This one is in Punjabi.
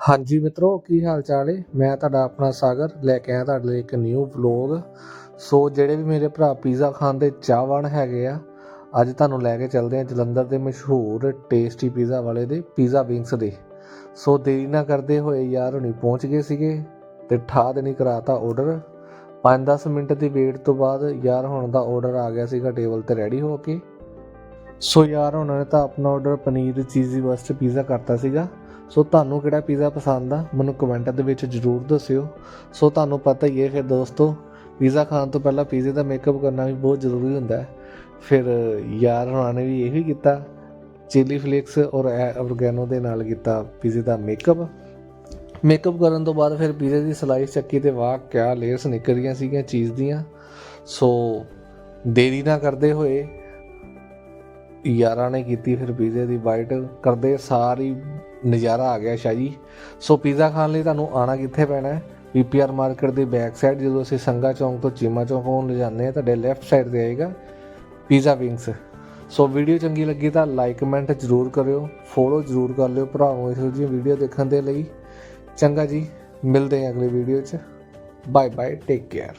ਹਾਂਜੀ ਮਿੱਤਰੋ, ਕੀ ਹਾਲ ਚਾਲ ਏ? ਮੈਂ ਤੁਹਾਡਾ ਆਪਣਾ ਸਾਗਰ, ਲੈ ਕੇ ਆਇਆ ਤੁਹਾਡੇ ਲਈ ਇੱਕ ਨਿਊ ਵਲੌਗ ਸੋ ਜਿਹੜੇ ਵੀ ਮੇਰੇ ਭਰਾ ਪੀਜ਼ਾ ਖਾਣ ਦੇ ਚਾਹਵਾਨ ਹੈਗੇ ਆ, ਅੱਜ ਤੁਹਾਨੂੰ ਲੈ ਕੇ ਚੱਲਦੇ ਆ ਜਲੰਧਰ ਦੇ ਮਸ਼ਹੂਰ ਟੇਸਟੀ ਪੀਜ਼ਾ ਵਾਲੇ ਦੇ ਪੀਜ਼ਾ ਵਿੰਗਸ ਦੇ। ਸੋ ਦੇਰੀ ਨਾ ਕਰਦੇ ਹੋਏ ਯਾਰ ਹੁਣੀ ਪਹੁੰਚ ਗਏ ਸੀਗੇ ਤੇ ਠਾ ਦੇਣੀ ਕਰਾਤਾ ਆਰਡਰ 5-10 ਮਿੰਟ ਦੀ ਵੇਟ ਤੋਂ ਬਾਅਦ ਯਾਰ ਹੁਣ ਦਾ ਆਰਡਰ ਆ ਗਿਆ ਸੀਗਾ ਟੇਬਲ ਤੇ ਰੈਡੀ ਹੋ ਕੇ। ਸੋ ਯਾਰ ਉਹਨਾਂ ਨੇ ਤਾਂ ਆਪਣਾ order paneer cheesy burst pizza ਕਰਤਾ ਸੀਗਾ। ਸੋ ਤੁਹਾਨੂੰ ਕਿਹੜਾ ਪੀਜ਼ਾ ਪਸੰਦ ਆ, ਮੈਨੂੰ ਕਮੈਂਟ ਦੇ ਵਿੱਚ ਜਰੂਰ ਦੱਸਿਓ। ਸੋ ਤੁਹਾਨੂੰ ਪਤਾ ਹੀ ਹੈ ਫਿਰ ਦੋਸਤੋ ਪੀਜ਼ਾ ਖਾਣ ਤੋਂ ਪਹਿਲਾਂ ਪੀਜ਼ੇ ਦਾ ਮੇਕਅਪ ਕਰਨਾ ਵੀ ਬਹੁਤ ਜ਼ਰੂਰੀ ਹੁੰਦਾ ਹੈ। ਫਿਰ ਯਾਰ ਹੋਣਾ ਨੇ ਵੀ ਇਹੀ ਕੀਤਾ ਚਿਲੀ ਫਲੇਕਸ ਔਰ ਔਰਗੈਨੋ ਦੇ ਨਾਲ ਕੀਤਾ ਪੀਜ਼ੇ ਦਾ ਮੇਕਅਪ ਮੇਕਅਪ ਕਰਨ ਤੋਂ ਬਾਅਦ ਫਿਰ ਪੀਜ਼ੇ ਦੀ ਸਲਾਈਸ ਚੱਕੀ ਤੇ ਵਾਹ, ਕਿਆ ਲੇਅਰਸ ਨਿਕਲ ਰਹੀਆਂ ਸੀਗੀਆਂ ਚੀਜ਼ ਦੀਆਂ। ਸੋ ਦੇਰੀ ਨਾ ਕਰਦੇ ਹੋਏ ਯਾਰਾਂ ਨੇ ਕੀਤੀ ਫਿਰ ਪੀਜ਼ੇ ਦੀ ਬਾਈਟ ਕਰਦੇ ਸਾਰੀ ਨਜ਼ਾਰਾ ਆ ਗਿਆ ਸ਼ਾਹੀ। ਸੋ ਪੀਜ਼ਾ ਖਾਣ ਲਈ ਤੁਹਾਨੂੰ ਆਣਾ ਕਿੱਥੇ ਪੈਣਾ ਹੈ? ਪੀਪੀਆਰ ਮਾਰਕੀਟ ਦੇ ਬੈਕ ਸਾਈਡ ਜਦੋਂ ਅਸੀਂ ਸੰਗਾ ਚੌਂਕ ਤੋਂ ਚੀਮਾ ਚੌਂਕ ਨੂੰ ਲਿਜਾਂਦੇ ਹਾਂ, ਤੁਹਾਡੇ ਲੈਫਟ ਸਾਈਡ ਤੇ ਆਏਗਾ ਪੀਜ਼ਾ ਵਿੰਗਸ। ਸੋ ਵੀਡੀਓ ਚੰਗੀ ਲੱਗੀ ਤਾਂ ਲਾਈਕ ਕਮੈਂਟ ਜ਼ਰੂਰ ਕਰਿਓ ਫੋਲੋ ਜ਼ਰੂਰ ਕਰ ਲਿਓ ਭਰਾਵੋ ਇਹੋ ਜਿਹੀ ਵੀਡੀਓ ਦੇਖਣ ਦੇ ਲਈ। ਚੰਗਾ ਜੀ, ਮਿਲਦੇ ਹਾਂ ਅਗਲੀ ਵੀਡੀਓ 'ਚ। Bye bye take care